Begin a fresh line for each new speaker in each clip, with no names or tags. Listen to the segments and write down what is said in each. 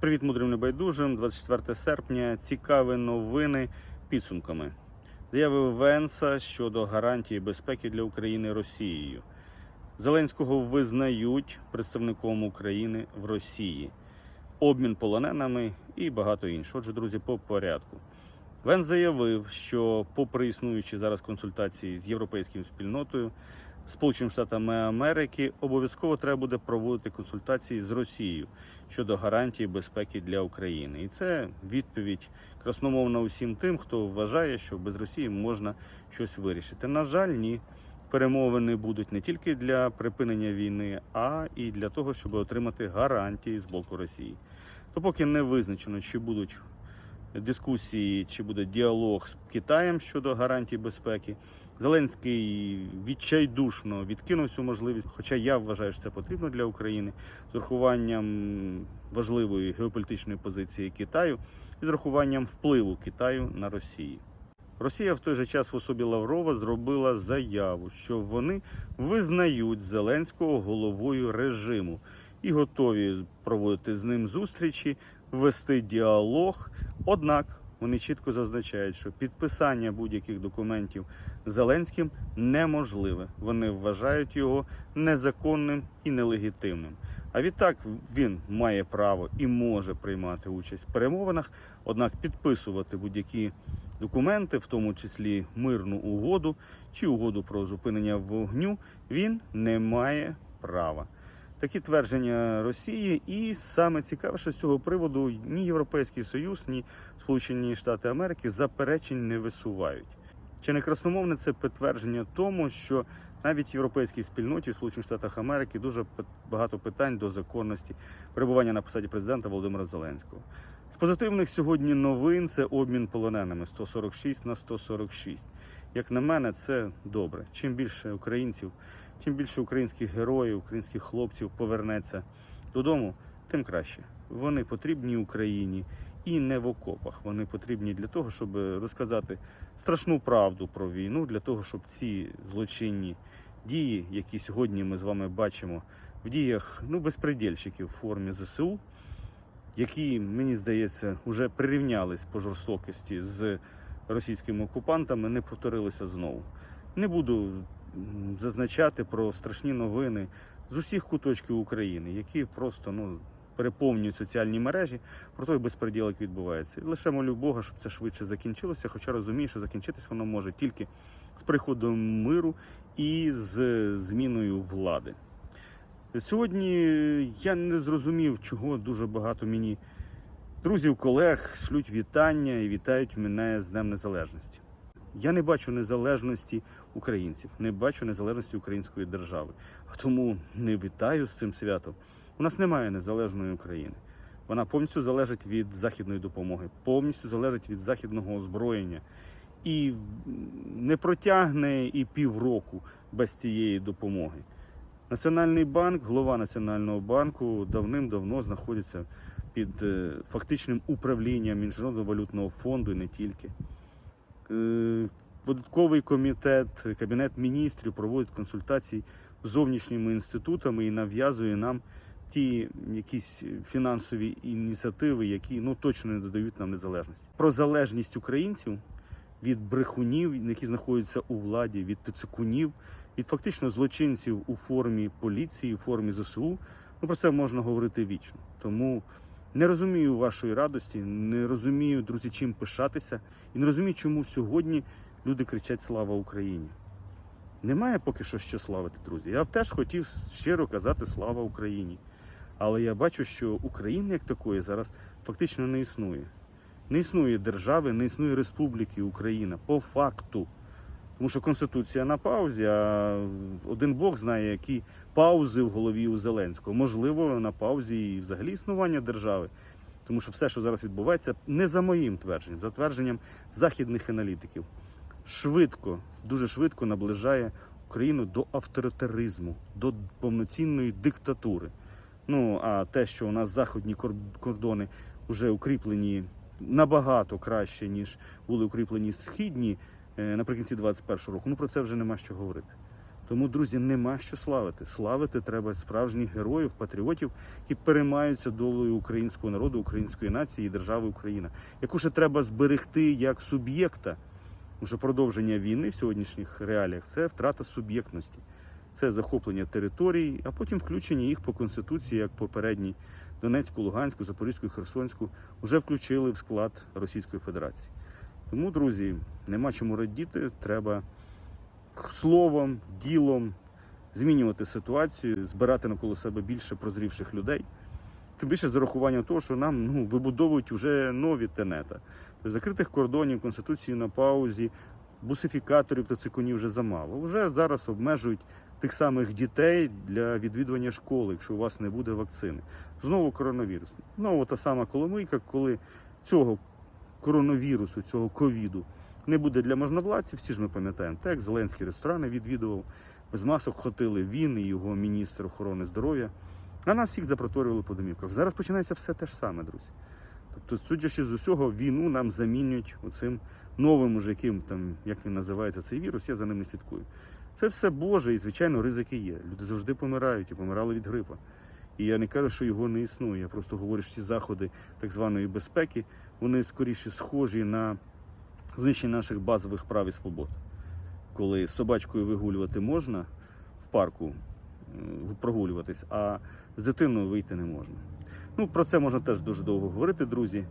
Привіт, мудрим небайдужим. 24 серпня. Цікаві новини підсумками. Заяви Венса щодо гарантії безпеки для України Росією. Зеленського визнають представником України в Росії, обмін полоненими і багато іншого. Отже, друзі, по порядку. Венс заявив, що, попри існуючі зараз консультації з європейською спільнотою, Сполученими Штатами Америки обов'язково треба буде проводити консультації з Росією щодо гарантії безпеки для України. І це відповідь красномовна усім тим, хто вважає, що без Росії можна щось вирішити. На жаль, ні. Перемовини будуть не тільки для припинення війни, а і для того, щоб отримати гарантії з боку Росії. То поки не визначено, чи будуть дискусії, чи буде діалог з Китаєм щодо гарантій безпеки. Зеленський відчайдушно відкинув цю можливість, хоча я вважаю, що це потрібно для України з урахуванням важливої геополітичної позиції Китаю і з урахуванням впливу Китаю на Росію. Росія в той же час в особі Лаврова зробила заяву, що вони визнають Зеленського головою режиму і готові проводити з ним зустрічі, вести діалог. Однак вони чітко зазначають, що підписання будь-яких документів Зеленським неможливе. Вони вважають його незаконним і нелегітимним. А відтак він має право і може приймати участь в перемовинах, однак підписувати будь-які документи, в тому числі мирну угоду чи угоду про зупинення вогню, він не має права. Такі твердження Росії, і саме цікаве, що з цього приводу ні Європейський Союз, ні Сполучені Штати Америки заперечень не висувають. Чи не красномовне це підтвердження тому, що навіть в європейській спільноті в Сполучених Штатах Америки дуже багато питань до законності перебування на посаді президента Володимира Зеленського. З позитивних сьогодні новин це обмін полоненими 146 на 146. Як на мене, це добре. Чим більше українців, чим більше українських героїв, українських хлопців повернеться додому, тим краще. Вони потрібні Україні і не в окопах. Вони потрібні для того, щоб розказати страшну правду про війну, для того, щоб ці злочинні дії, які сьогодні ми з вами бачимо в діях ну, безпредельщиків в формі ЗСУ, які, мені здається, вже прирівнялись по жорстокості з російськими окупантами, не повторилися знову. Не буду зазначати про страшні новини з усіх куточків України, які просто ну, переповнюють соціальні мережі про той безпреділ, як відбувається. Лише молю Бога, щоб це швидше закінчилося, хоча розумію, що закінчитись воно може тільки з приходом миру і з зміною влади. Сьогодні я не зрозумів, чого дуже багато мені друзів, колег шлють вітання і вітають мене з Днем Незалежності. Я не бачу незалежності українців, не бачу незалежності української держави. А тому не вітаю з цим святом. У нас немає незалежної України. Вона повністю залежить від західної допомоги, повністю залежить від західного озброєння і не протягне і півроку без цієї допомоги. Національний банк, голова Національного банку давним-давно знаходиться під е, фактичним управлінням Міжнародного валютного фонду і не тільки. Е, Податковий комітет, Кабінет міністрів проводить консультації з зовнішніми інститутами і нав'язує нам ті якісь фінансові ініціативи, які ну точно не додають нам незалежності. Про залежність українців від брехунів, які знаходяться у владі, від тицикунів, від фактично злочинців у формі поліції, у формі ЗСУ. Ну про це можна говорити вічно. Тому не розумію вашої радості, не розумію, друзі, чим пишатися, і не розумію, чому сьогодні люди кричать Слава Україні. Немає поки що що славити, друзі. Я б теж хотів щиро казати Слава Україні. Але я бачу, що України як такої зараз фактично не існує. Не існує держави, не існує Республіки Україна по факту. Тому що Конституція на паузі, а один Бог знає, які паузи в голові у Зеленського. Можливо, на паузі і взагалі існування держави. Тому що все, що зараз відбувається, не за моїм твердженням, за твердженням західних аналітиків. Швидко, дуже швидко наближає Україну до авторитаризму, до повноцінної диктатури. Ну а те, що у нас західні кордони вже укріплені набагато краще, ніж були укріплені східні наприкінці 21-го року, ну про це вже нема що говорити. Тому, друзі, нема що славити. Славити треба справжніх героїв, патріотів, які переймаються долею українського народу, української нації і держави Україна, яку ще треба зберегти як суб'єкта. Уже продовження війни в сьогоднішніх реаліях це втрата суб'єктності, це захоплення територій, а потім включення їх по конституції, як попередній Донецьку, Луганську, Запорізьку Херсонську, вже включили в склад Російської Федерації. Тому, друзі, нема чому радіти, треба словом, ділом змінювати ситуацію, збирати навколо себе більше прозрівших людей. Тим більше з урахуванням того, що нам ну, вибудовують вже нові тенета. Закритих кордонів, конституції на паузі, бусифікаторів та цикунів вже замало. Вже зараз обмежують тих самих дітей для відвідування школи, якщо у вас не буде вакцини. Знову коронавірус. Знову та сама коломийка, коли цього коронавірусу, цього ковіду не буде для можновладців, всі ж ми пам'ятаємо, так Зеленський ресторани відвідував, без масок хотили він і його міністр охорони здоров'я. А нас всіх запроторювали по домівках. Зараз починається все те ж саме, друзі. Тобто, судячи з усього, війну нам замінюють оцим новим уже яким там, як він називається цей вірус, я за ним не слідкую. Це все Боже, і звичайно, ризики є. Люди завжди помирають і помирали від грипа. І я не кажу, що його не існує. Я просто говорю, що ці заходи так званої безпеки, вони скоріше схожі на знищення наших базових прав і свобод. Коли собачкою вигулювати можна в парку, е, прогулюватись, а з дитиною вийти не можна. Ну, про це можна теж дуже довго говорити, друзі.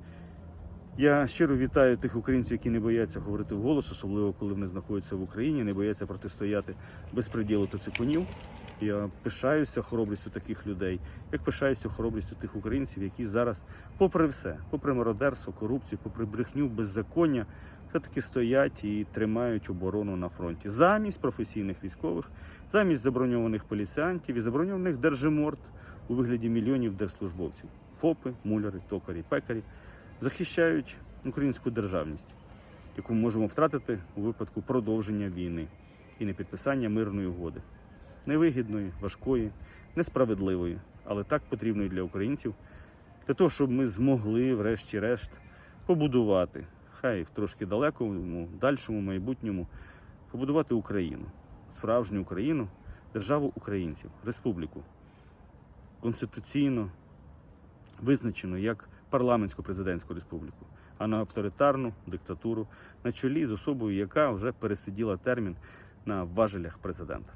Я щиро вітаю тих українців, які не бояться говорити вголос, особливо коли вони знаходяться в Україні, не бояться протистояти безпреділу та цикунів. Я пишаюся хоробрістю таких людей, як пишаюся хоробрістю тих українців, які зараз, попри все, попри мародерство, корупцію, попри брехню, беззаконня, все-таки стоять і тримають оборону на фронті замість професійних військових, замість заброньованих поліціантів і заброньованих держиморд у вигляді мільйонів держслужбовців. ФОПи, муляри, токарі, пекарі захищають українську державність, яку ми можемо втратити у випадку продовження війни і непідписання мирної угоди. Невигідної, важкої, несправедливої, але так потрібної для українців, для того, щоб ми змогли, врешті-решт, побудувати, хай в трошки далекому, дальшому майбутньому, побудувати Україну, справжню Україну, державу українців, республіку, конституційно визначену як парламентсько-президентську республіку, а на авторитарну диктатуру на чолі з особою, яка вже пересиділа термін на важелях президента.